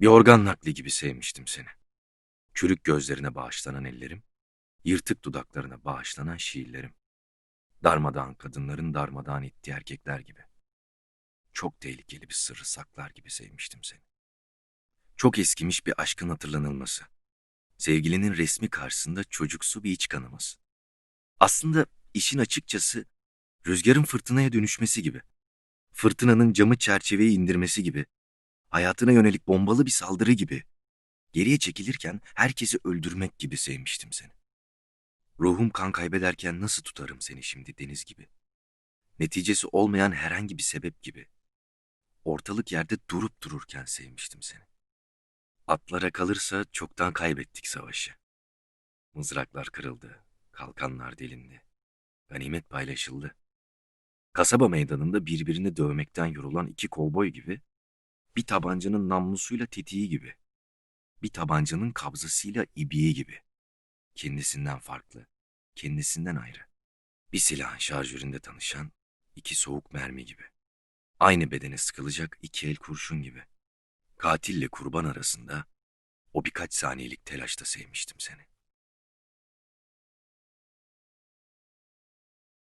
Bir organ nakli gibi sevmiştim seni. Çürük gözlerine bağışlanan ellerim, yırtık dudaklarına bağışlanan şiirlerim. Darmadağın kadınların darmadağın ettiği erkekler gibi. Çok tehlikeli bir sırrı saklar gibi sevmiştim seni. Çok eskimiş bir aşkın hatırlanılması. Sevgilinin resmi karşısında çocuksu bir iç kanaması. Aslında işin açıkçası rüzgarın fırtınaya dönüşmesi gibi. Fırtınanın camı çerçeveyi indirmesi gibi. Hayatına yönelik bombalı bir saldırı gibi. Geriye çekilirken herkesi öldürmek gibi sevmiştim seni. Ruhum kan kaybederken nasıl tutarım seni şimdi deniz gibi. Neticesi olmayan herhangi bir sebep gibi. Ortalık yerde durup dururken sevmiştim seni. Atlara kalırsa çoktan kaybettik savaşı. Mızraklar kırıldı, kalkanlar delindi. Ganimet paylaşıldı. Kasaba meydanında birbirini dövmekten yorulan iki kovboy gibi, bir tabancanın namlusuyla tetiği gibi, bir tabancanın kabzasıyla ibiği gibi. Kendisinden farklı, kendisinden ayrı. Bir silahın şarjöründe tanışan iki soğuk mermi gibi. Aynı bedene sıkılacak iki el kurşun gibi. Katille kurban arasında o birkaç saniyelik telaşta sevmiştim seni.